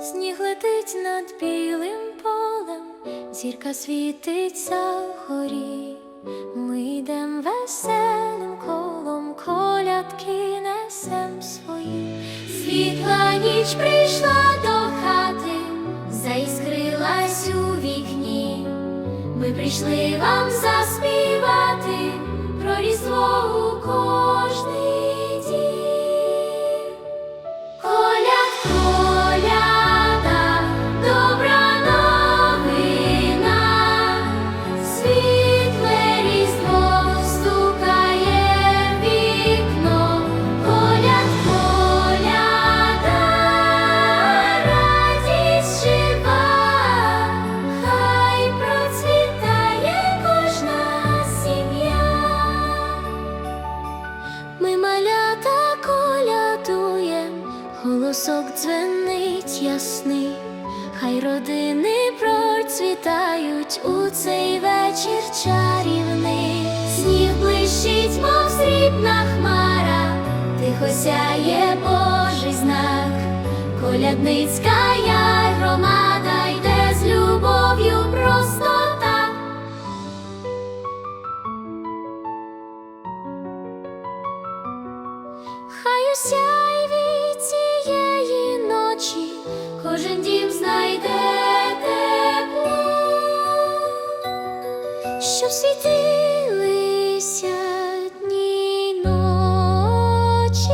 Сніг летить над білим полем, зірка світиться вгорі. Ми йдем веселим колом, колядки несем свої. Світла ніч прийшла до хати, заіскрилась у вікні. Ми прийшли вам заспівати про різдво у кожний дзвенить ясний, хай родини процвітають у цей вечір чарівний. Сніг блищить, мов срібна хмара, тихо сяє Божий знак, колядницька я громада йде з любов'ю просто. Хай кожен дім знайде тепло, щоб світилися дні ночі.